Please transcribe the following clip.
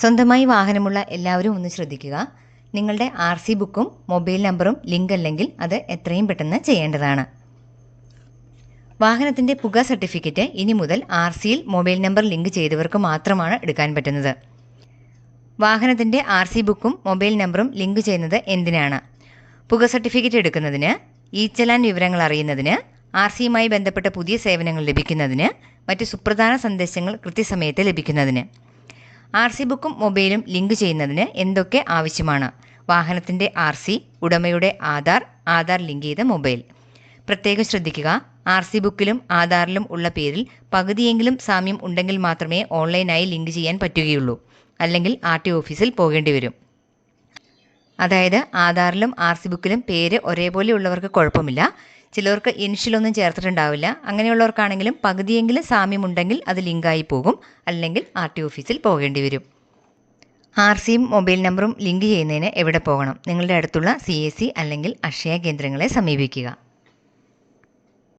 സ്വന്തമായി വാഹനമുള്ള എല്ലാവരും ഒന്ന് ശ്രദ്ധിക്കുക. നിങ്ങളുടെ ആർ സി ബുക്കും മൊബൈൽ നമ്പറും ലിങ്ക് അല്ലെങ്കിൽ അത് എത്രയും പെട്ടെന്ന് ചെയ്യേണ്ടതാണ്. വാഹനത്തിന്റെ പുക സർട്ടിഫിക്കറ്റ് ഇനി മുതൽ ആർ സിയിൽ മൊബൈൽ നമ്പർ ലിങ്ക് ചെയ്തവർക്ക് മാത്രമാണ് എടുക്കാൻ പറ്റുന്നത്. വാഹനത്തിന്റെ ആർ സി ബുക്കും മൊബൈൽ നമ്പറും ലിങ്ക് ചെയ്യുന്നത് എന്തിനാണ്? പുക സർട്ടിഫിക്കറ്റ് എടുക്കുന്നതിന് ഇ ചലാൻ വിവരങ്ങൾ അറിയുന്നതിന് ആർ സിയുമായി ബന്ധപ്പെട്ട പുതിയ സേവനങ്ങൾ ലഭിക്കുന്നതിന് മറ്റ് സുപ്രധാന സന്ദേശങ്ങൾ കൃത്യസമയത്ത് ലഭിക്കുന്നതിന്. ആർ സി ബുക്കും മൊബൈലും ലിങ്ക് ചെയ്യുന്നതിന് എന്തൊക്കെ ആവശ്യമാണ്? വാഹനത്തിന്റെ ആർ സി ഉടമയുടെ ആധാർ ആധാർ ലിങ്ക് ചെയ്ത മൊബൈൽ. പ്രത്യേകം ശ്രദ്ധിക്കുക ആർ സി ബുക്കിലും ആധാറിലും ഉള്ള പേരിൽ പകുതിയെങ്കിലും സാമ്യം ഉണ്ടെങ്കിൽ മാത്രമേ ഓൺലൈനായി ലിങ്ക് ചെയ്യാൻ പറ്റുകയുള്ളൂ. അല്ലെങ്കിൽ ആർ ടി ഓഫീസിൽ പോകേണ്ടി വരും. അതായത് ആധാറിലും ആർ സി ബുക്കിലും പേര് ഒരേപോലെ ഉള്ളവർക്ക് കുഴപ്പമില്ല. ചിലർക്ക് ഇനിഷ്യലൊന്നും ചേർത്തിട്ടുണ്ടാവില്ല. അങ്ങനെയുള്ളവർക്കാണെങ്കിലും പകുതിയെങ്കിലും സാമ്യമുണ്ടെങ്കിൽ അത് ലിങ്കായി പോകും. അല്ലെങ്കിൽ ആർ ടി ഓഫീസിൽ പോകേണ്ടി വരും. ആർ സിയും മൊബൈൽ നമ്പറും ലിങ്ക് ചെയ്യുന്നതിന് എവിടെ പോകണം? നിങ്ങളുടെ അടുത്തുള്ള സി എസ് സി അല്ലെങ്കിൽ അക്ഷയ കേന്ദ്രങ്ങളെ സമീപിക്കുക.